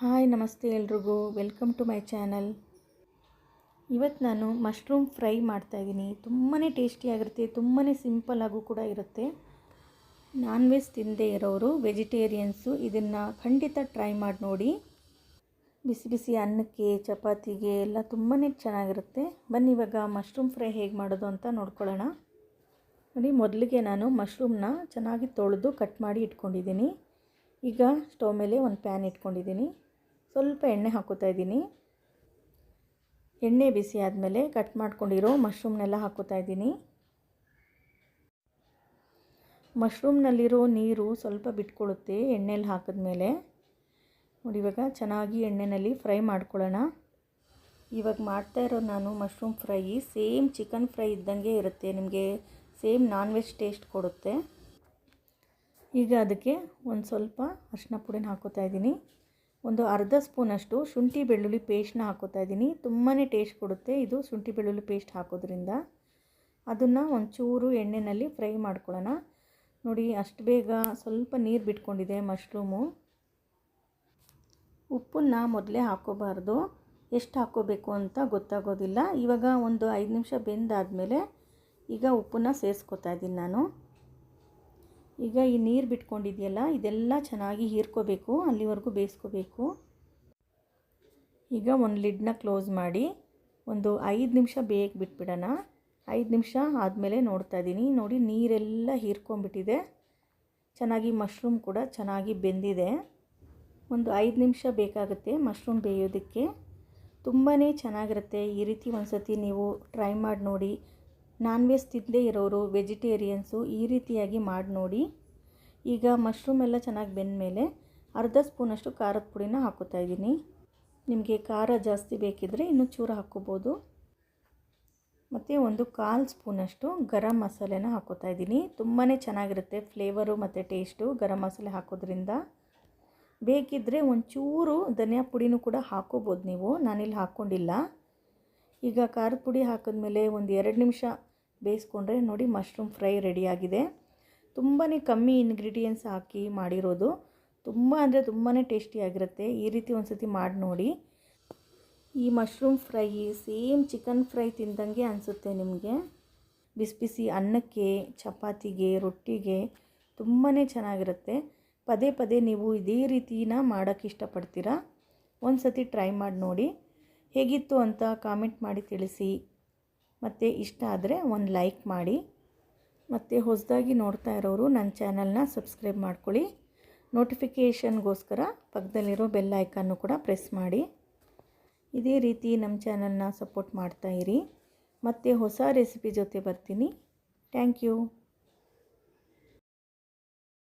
Hi, ನಮಸ್ತೆ ಎಲ್ರಿಗೂ. Welcome to my channel. ಇವತ್ತು ನಾನು ಮಶ್ರೂಮ್ ಫ್ರೈ ಮಾಡ್ತಾಯಿದ್ದೀನಿ ತುಂಬಾ ಟೇಸ್ಟಿಯಾಗಿರುತ್ತೆ ತುಂಬಾ ಸಿಂಪಲ್ಲಾಗೂ ಕೂಡ ಇರುತ್ತೆ. ನಾನ್ ವೆಜ್ ತಿಂದೇ ಇರೋರು, ವೆಜಿಟೇರಿಯನ್ಸು ಇದನ್ನು ಖಂಡಿತ ಟ್ರೈ ಮಾಡಿ ನೋಡಿ. ಬಿಸಿ ಬಿಸಿ ಅನ್ನಕ್ಕೆ, ಚಪಾತಿಗೆ ಎಲ್ಲ ತುಂಬಾ ಚೆನ್ನಾಗಿರುತ್ತೆ. ಬನ್ನಿ, ಇವಾಗ ಮಶ್ರೂಮ್ ಫ್ರೈ ಹೇಗೆ ಮಾಡೋದು ಅಂತ ನೋಡ್ಕೊಳ್ಳೋಣ. ನೋಡಿ, ಮೊದಲಿಗೆ ನಾನು ಮಶ್ರೂಮ್ನ ಚೆನ್ನಾಗಿ ತೊಳೆದು ಕಟ್ ಮಾಡಿ ಇಟ್ಕೊಂಡಿದ್ದೀನಿ. ಈಗ ಸ್ಟವ್ ಮೇಲೆ ಒಂದು ಪ್ಯಾನ್ ಇಟ್ಕೊಂಡಿದ್ದೀನಿ. ಸ್ವಲ್ಪ ಎಣ್ಣೆ ಹಾಕೋತಾ ಇದ್ದೀನಿ. ಎಣ್ಣೆ ಬಿಸಿ ಆದಮೇಲೆ ಕಟ್ ಮಾಡ್ಕೊಂಡಿರೋ ಮಶ್ರೂಮ್ನೆಲ್ಲ ಹಾಕೋತಾ ಇದ್ದೀನಿ. ಮಶ್ರೂಮ್ನಲ್ಲಿರೋ ನೀರು ಸ್ವಲ್ಪ ಬಿಟ್ಕೊಳ್ಳುತ್ತೆ ಎಣ್ಣೆಲಿ ಹಾಕಿದ್ಮೇಲೆ. ನೋಡಿ ಇವಾಗ ಚೆನ್ನಾಗಿ ಎಣ್ಣೆಯಲ್ಲಿ ಫ್ರೈ ಮಾಡ್ಕೊಳ್ಳೋಣ. ಇವಾಗ ಮಾಡ್ತಾ ಇರೋ ನಾನು mushroom fry, same chicken fry ಇದ್ದಂಗೆ ಇರುತ್ತೆ, ನಿಮಗೆ ಸೇಮ್ ನಾನ್ ವೆಜ್ ಟೇಸ್ಟ್ ಕೊಡುತ್ತೆ. ಈಗ ಅದಕ್ಕೆ ಒಂದು ಸ್ವಲ್ಪ ಅರಿಶಿನ ಪುಡಿನ ಹಾಕೋತಾ ಇದ್ದೀನಿ. ಒಂದು ಅರ್ಧ ಸ್ಪೂನಷ್ಟು ಶುಂಠಿ ಬೆಳ್ಳುಳ್ಳಿ ಪೇಸ್ಟ್ನ ಹಾಕೋತಾ ಇದ್ದೀನಿ. ತುಂಬಾ ಟೇಸ್ಟ್ ಕೊಡುತ್ತೆ ಇದು, ಶುಂಠಿ ಬೆಳ್ಳುಳ್ಳಿ ಪೇಸ್ಟ್ ಹಾಕೋದ್ರಿಂದ. ಅದನ್ನು ಒಂಚೂರು ಎಣ್ಣೆಯಲ್ಲಿ ಫ್ರೈ ಮಾಡ್ಕೊಳ್ಳೋಣ. ನೋಡಿ, ಅಷ್ಟು ಬೇಗ ಸ್ವಲ್ಪ ನೀರು ಬಿಟ್ಕೊಂಡಿದೆ ಮಶ್ರೂಮು. ಉಪ್ಪನ್ನ ಮೊದಲೇ ಹಾಕೋಬಾರ್ದು. ಎಷ್ಟು ಹಾಕೋಬೇಕು ಅಂತ ಗೊತ್ತಾಗೋದಿಲ್ಲ. ಇವಾಗ ಒಂದು ಐದು ನಿಮಿಷ ಬೆಂದಾದಮೇಲೆ ಈಗ ಉಪ್ಪನ್ನು ಸೇರಿಸ್ಕೊತಾ ಇದ್ದೀನಿ ನಾನು. ಈಗ ಈ ನೀರು ಬಿಟ್ಕೊಂಡಿದೆಯಲ್ಲ, ಇದೆಲ್ಲ ಚೆನ್ನಾಗಿ ಹೀರ್ಕೋಬೇಕು, ಅಲ್ಲಿವರೆಗೂ ಬೇಯಿಸ್ಕೋಬೇಕು. ಈಗ ಒಂದು ಲಿಡ್ನ ಕ್ಲೋಸ್ ಮಾಡಿ, ಒಂದು ಐದು ನಿಮಿಷ ಬೇಯಕ್ಕೆ ಬಿಟ್ಬಿಡೋಣ. ಐದು ನಿಮಿಷ ಆದಮೇಲೆ ನೋಡ್ತಾ ಇದ್ದೀನಿ ನೋಡಿ, ನೀರೆಲ್ಲ ಹೀರ್ಕೊಂಬಿಟ್ಟಿದೆ ಚೆನ್ನಾಗಿ ಮಶ್ರೂಮ್ ಕೂಡ ಚೆನ್ನಾಗಿ ಬೆಂದಿದೆ. ಒಂದು ಐದು ನಿಮಿಷ ಬೇಕಾಗುತ್ತೆ ಮಶ್ರೂಮ್ ಬೇಯೋದಕ್ಕೆ. ತುಂಬಾ ಚೆನ್ನಾಗಿರುತ್ತೆ. ಈ ರೀತಿ ಒಂದು ಸತಿ ನೀವು ಟ್ರೈ ಮಾಡಿ ನೋಡಿ. ನಾನ್ ವೆಜ್ ತಿಂದೇ ಇರೋರು ವೆಜಿಟೇರಿಯನ್ಸು ಈ ರೀತಿಯಾಗಿ ಮಾಡಿ ನೋಡಿ. ಈಗ ಮಶ್ರೂಮ್ ಎಲ್ಲ ಚೆನ್ನಾಗಿ ಬೆಂದಮೇಲೆ ಅರ್ಧ ಸ್ಪೂನಷ್ಟು ಖಾರದ ಪುಡಿನ ಹಾಕೋತಾ ಇದ್ದೀನಿ. ನಿಮಗೆ ಖಾರ ಜಾಸ್ತಿ ಬೇಕಿದ್ದರೆ ಇನ್ನೂ ಚೂರು ಹಾಕ್ಕೋಬೋದು. ಮತ್ತು ಒಂದು ಕಾಲು ಸ್ಪೂನಷ್ಟು ಗರಂ ಮಸಾಲೆನ ಹಾಕೋತಾ ಇದ್ದೀನಿ. ತುಂಬಾ ಚೆನ್ನಾಗಿರುತ್ತೆ ಫ್ಲೇವರು ಮತ್ತು ಟೇಸ್ಟು ಗರಂ ಮಸಾಲೆ ಹಾಕೋದ್ರಿಂದ. ಬೇಕಿದ್ದರೆ ಒಂಚೂರು ಧನಿಯಾ ಪುಡಿನೂ ಕೂಡ ಹಾಕೋಬೋದು ನೀವು. ನಾನಿಲ್ಲಿ ಹಾಕ್ಕೊಂಡಿಲ್ಲ. ಈಗ ಖಾರದ ಪುಡಿ ಹಾಕಿದ್ಮೇಲೆ ಒಂದು ಎರಡು ನಿಮಿಷ ಬೇಯಿಸ್ಕೊಂಡ್ರೆ ನೋಡಿ ಮಶ್ರೂಮ್ ಫ್ರೈ ರೆಡಿಯಾಗಿದೆ. ತುಂಬಾ ಕಮ್ಮಿ ಇಂಗ್ರೀಡಿಯೆಂಟ್ಸ್ ಹಾಕಿ ಮಾಡಿರೋದು. ತುಂಬ ಅಂದರೆ ತುಂಬಾ ಟೇಸ್ಟಿಯಾಗಿರುತ್ತೆ ಈ ರೀತಿ ಒಂದು ಸತಿ ಮಾಡಿ ನೋಡಿ. ಈ mushroom fry, same chicken fry ತಿಂದಂಗೆ ಅನಿಸುತ್ತೆ ನಿಮಗೆ. ಬಿಸಿ ಬಿಸಿ ಅನ್ನಕ್ಕೆ, ಚಪಾತಿಗೆ, ರೊಟ್ಟಿಗೆ ತುಂಬಾ ಚೆನ್ನಾಗಿರುತ್ತೆ. ಪದೇ ಪದೇ ನೀವು ಇದೇ ರೀತಿನ ಮಾಡೋಕ್ಕೆ ಇಷ್ಟಪಡ್ತೀರಾ? ಒಂದು ಸತಿ ಟ್ರೈ ಮಾಡಿ ನೋಡಿ. ಹೇಗಿತ್ತು ಅಂತ ಕಾಮೆಂಟ್ ಮಾಡಿ ತಿಳಿಸಿ. ಮತ್ತು ಇಷ್ಟ ಆದರೆ ಒಂದು ಲೈಕ್ ಮಾಡಿ. ಮತ್ತು ಹೊಸದಾಗಿ ನೋಡ್ತಾ ಇರೋರು ನನ್ನ ಚಾನಲ್ನ ಸಬ್ಸ್ಕ್ರೈಬ್ ಮಾಡ್ಕೊಳ್ಳಿ. ನೋಟಿಫಿಕೇಷನ್ಗೋಸ್ಕರ ಪಕ್ಕದಲ್ಲಿರೋ ಬೆಲ್ ಐಕನ್ನು ಕೂಡ ಪ್ರೆಸ್ ಮಾಡಿ. ಇದೇ ರೀತಿ ನಮ್ಮ ಚಾನಲ್ನ ಸಪೋರ್ಟ್ ಮಾಡ್ತಾಯಿರಿ ಮತ್ತು ಹೊಸ ರೆಸಿಪಿ ಜೊತೆ ಬರ್ತೀನಿ. Thank you.